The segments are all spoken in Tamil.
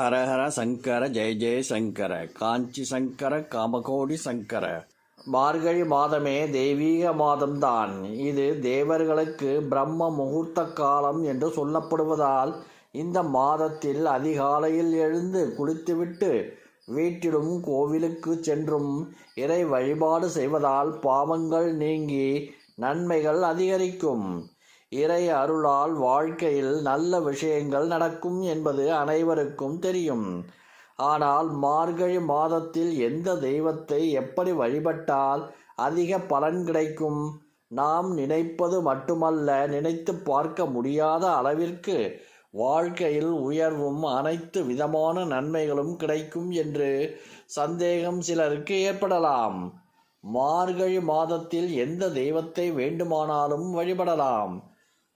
ஹரஹர சங்கர ஜெய ஜெய சங்கர காஞ்சி சங்கர காமகோடி சங்கர. மார்கழி மாதமே தெய்வீக மாதம்தான். இது தேவர்களுக்கு பிரம்ம முகூர்த்த காலம் என்று சொல்லப்படுவதால் இந்த மாதத்தில் அதிகாலையில் எழுந்து குளித்துவிட்டு வீட்டிலும் கோவிலுக்கு சென்றும் இறை வழிபாடு செய்வதால் பாவங்கள் நீங்கி நன்மைகள் அதிகரிக்கும். இறை அருளால் வாழ்க்கையில் நல்ல விஷயங்கள் நடக்கும் என்பது அனைவருக்கும் தெரியும். ஆனால் மார்கழி மாதத்தில் எந்த தெய்வத்தை எப்படி வழிபட்டால் அதிக பலன் கிடைக்கும்? நாம் நினைப்பது மட்டுமல்ல நினைத்து பார்க்க முடியாத அளவிற்கு வாழ்க்கையில் உயர்வும் அனைத்து விதமான நன்மைகளும் கிடைக்கும் என்று சந்தேகம் சிலருக்கு ஏற்படலாம். மார்கழி மாதத்தில் எந்த தெய்வத்தை வேண்டுமானாலும் வழிபடலாம்.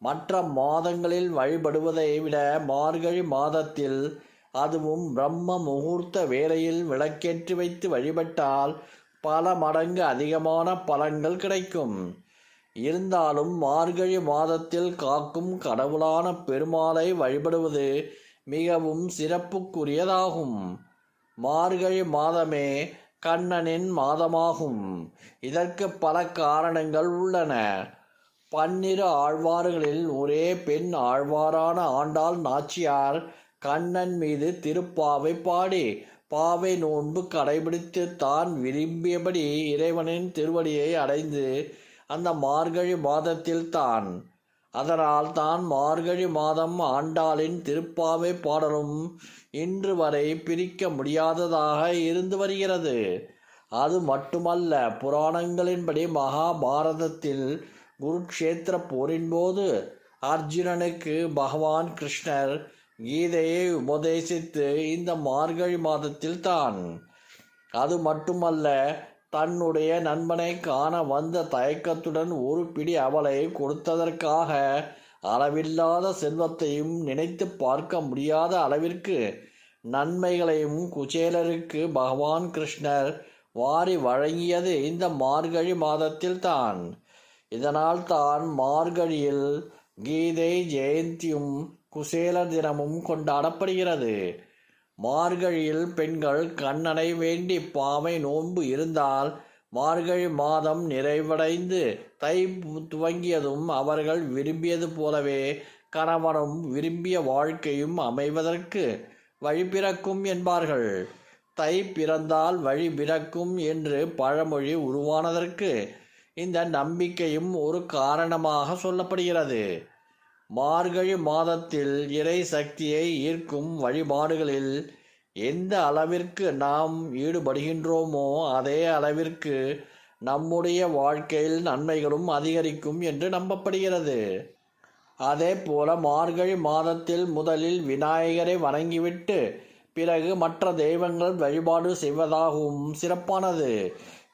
மற்ற மாதங்களில் வழிபடுவதை விட மார்கழி மாதத்தில் அதுவும் பிரம்ம முகூர்த்த வேளையில் விளக்கேற்றி வைத்து வழிபட்டால் பல மடங்கு அதிகமான பலன்கள் கிடைக்கும். இருந்தாலும் மார்கழி மாதத்தில் காக்கும் கடவுளான பெருமாளை வழிபடுவது மிகவும் சிறப்புக்குரியதாகும். மார்கழி மாதமே கண்ணனின் மாதமாகும். இதற்கு பல காரணங்கள் உள்ளன. பன்னிரு ஆழ்வார்களில் ஒரே பெண் ஆழ்வாரான ஆண்டாள் நாச்சியார் கண்ணன் மீது திருப்பாவை பாடி பாவை நோன்பு கடைபிடித்து தான் விரும்பியபடி இறைவனின் திருவடியை அடைந்து அந்த மார்கழி மாதத்தில் தான். அதனால் தான் மார்கழி மாதம் ஆண்டாளின் திருப்பாவை பாடலும் இன்று வரை பிரிக்க முடியாததாக இருந்து வருகிறது. அது மட்டுமல்ல புராணங்களின்படி மகாபாரதத்தில் குருக்ஷேத்திர போரின் போது அர்ஜுனனுக்கு பகவான் கிருஷ்ணர் கீதையை உபதேசித்து இந்த மார்கழி மாதத்தில் தான். அது மட்டுமல்ல தன்னுடைய நண்பனை காண வந்த தயக்கத்துடன் ஒரு பிடி அவளை கொடுத்ததற்காக அளவில்லாத செல்வத்தையும் நினைத்து பார்க்க முடியாத அளவிற்கு நன்மைகளையும் குச்சேலருக்கு பகவான் கிருஷ்ணர் வாரி வழங்கியது இந்த மார்கழி மாதத்தில் தான். இதனால் தான் மார்கழியில் கீதை ஜெயந்தியும் குசேல தினமும் கொண்டாடப்படுகிறது. மார்கழியில் பெண்கள் கண்ணனை வேண்டி பாவை நோன்பு இருந்தால் மார்கழி மாதம் நிறைவடைந்து தை துவங்கியதும் அவர்கள் விரும்பியது போலவே கணவனும் விரும்பிய வாழ்க்கையும் அமைவதற்கு வழி பிறக்கும் என்பார்கள். தை பிறந்தால் வழி பிறக்கும் என்று பழமொழி உருவானதற்கு இந்த நம்பிக்கையும் ஒரு காரணமாக சொல்லப்படுகிறது. மார்கழி மாதத்தில் இறை சக்தியை ஈர்க்கும் வழிபாடுகளில் எந்த அளவிற்கு நாம் ஈடுபடுகின்றோமோ அதே அளவிற்கு நம்முடைய வாழ்க்கையில் நன்மைகளும் அதிகரிக்கும் என்று நம்பப்படுகிறது. அதே போல மார்கழி மாதத்தில் முதலில் விநாயகரை வணங்கிவிட்டு பிறகு மற்ற தெய்வங்கள் வழிபாடு செய்வதாகவும் சிறப்பானது.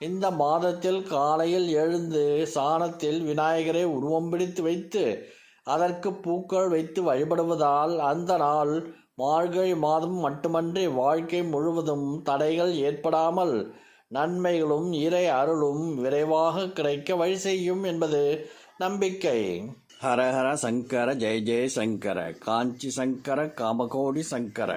இந்த மாதத்தில் காலையில் எழுந்து சாணத்தில் விநாயகரை உருவம் பிடித்து வைத்து அதற்கு பூக்கள் வைத்து வழிபடுவதால் அந்த நாள் மார்கழி மாதம் மட்டுமன்றி வாழ்க்கை முழுவதும் தடைகள் ஏற்படாமல் நன்மைகளும் இறை அருளும் விரைவாக கிடைக்க வழி செய்யும் என்பது நம்பிக்கை. ஹரஹர சங்கர ஜெய ஜெய சங்கர காஞ்சி சங்கர காமகோடி சங்கர.